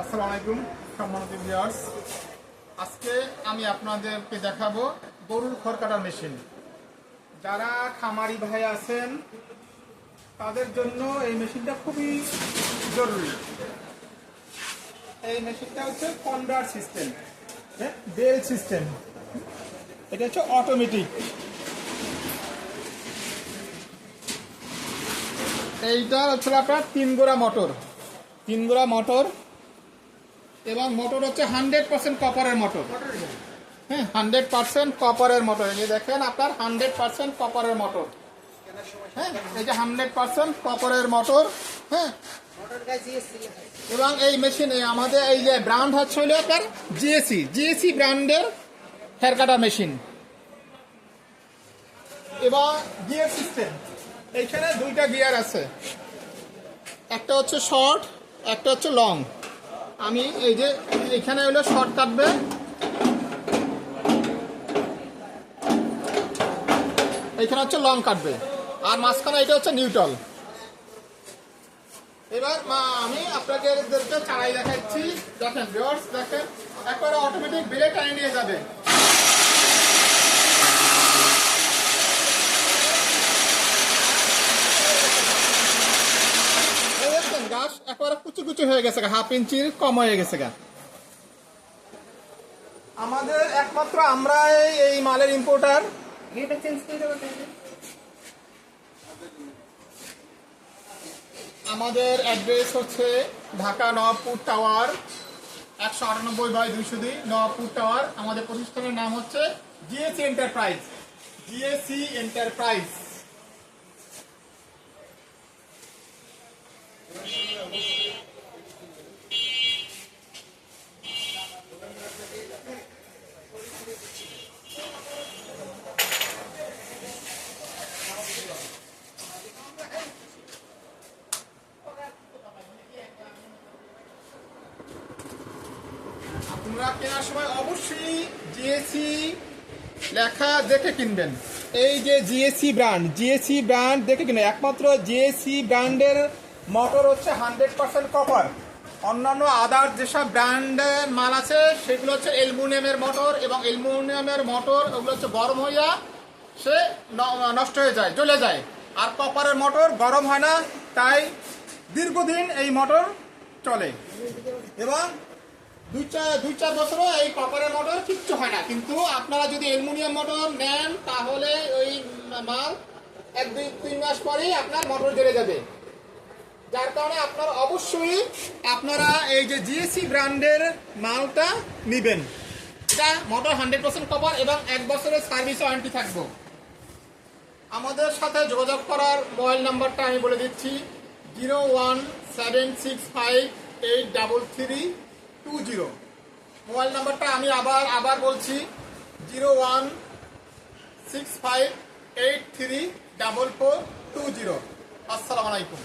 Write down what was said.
আসসালামু আলাইকুম, সম্মানিত ভিউয়ার্স আজকে আমি আপনাদেরকে দেখাবো গরুর খড় কাটার মেশিন যারা খামারি ভাই আছেন, তাদের জন্য এই মেশিনটা খুবই জরুরি। এই মেশিনটা হচ্ছে কনভার্ট সিস্টেম বেল সিস্টেম এটা হচ্ছে অটোমেটিক এইটা হচ্ছে আপনার তিন গোড়া মোটর তিন গোড়া মোটর এবং মোটর হচ্ছে হান্ড্রেড পার্সেন্ট কপারের মোটর হ্যাঁ হান্ড্রেড পার্সেন্ট কপারের মোটর এই দেখেন আপনার হান্ড্রেড পার্সেন্ট কপারের মোটর হ্যাঁ এই যে হান্ড্রেড পার্সেন্ট কপারের মোটর হ্যাঁ এবং এই মেশিনে আমাদের এই যে ব্র্যান্ড হচ্ছে হলো আপনার জিএসি জিএসি ব্র্যান্ডের হেয়ার কাটার মেশিন এবং গিয়ার সিস্টেম এইখানে দুইটা গিয়ার আছে। একটা হচ্ছে শর্ট একটা হচ্ছে লং আমি এই যে এখানে হলো শর্ট কাটবে। এখানে হচ্ছে লং কাটবে। আর মাঝখানে এটা হচ্ছে নিউটল এবার আমি আপনাকে চালাই দেখাচ্ছি। দেখেন দেখেন, একবারে অটোমেটিক ব্রেক টাইম নিয়ে যাবে এই দেখছেন গাছ একেবারে কুচু হয়ে গেছে হাফ ইঞ্চির কম হয়ে গেছে গা। আমাদের একমাত্র আমরা এই মালের ইম্পোর্টার এটা চেঞ্জ করে আমাদের অ্যাড্রেস হচ্ছে ঢাকা নবাবপুর টাওয়ার একশো আটানব্বই বাই দুইশো দুই নবাবপুর টাওয়ার আমাদের প্রতিষ্ঠানের নাম হচ্ছে জিএসি এন্টারপ্রাইজ জিএসি এন্টারপ্রাইজ আপনারা কেনার সময় অবশ্যই জিএসি লেখা দেখে কিনবেন। এই যে জিএসি ব্র্যান্ড জিএসি ব্র্যান্ড দেখে কিনবেন একমাত্র জিএসি ব্র্যান্ডের মোটর হচ্ছে হান্ড্রেড পার্সেন্ট কপার অন্যান্য আদার যেসব ব্র্যান্ডের মাল আছে, সেগুলো হচ্ছে অ্যালুমিনিয়ামের মোটর এবং অ্যালুমিনিয়ামের মোটর ওগুলো হচ্ছে গরম হইয়া সে নষ্ট হয়ে যায়, জ্বলে যায়। আর কপারের মোটর গরম হয় না, তাই দীর্ঘদিন এই মোটর চলে। এবং দুই চার দুই চার বছরও এই কপারের মোটর কিচ্ছু হয় না। কিন্তু আপনারা যদি অ্যালুমিনিয়াম মোটর নেন, তাহলে ওই মাল এক, দুই, তিন মাস পরেই আপনার মোটর জ্বলে যাবে। যার কারণে আপনারা অবশ্যই আপনারা এই যে জিএসসি ব্র্যান্ডের মালটা নেবেন। এটা মোটর হান্ড্রেড পার্সেন্ট কভার এবং এক বছরের সার্ভিস ওয়ারেন্টি থাকব। আমাদের সাথে যোগাযোগ করার মোবাইল নাম্বারটা আমি বলে দিচ্ছি zero one seven six five eight double three zero. Mobile নাম্বারটা আমি আবার আবার বলছি, zero one six five eight three double four two zero. আসসালামু আলাইকুম।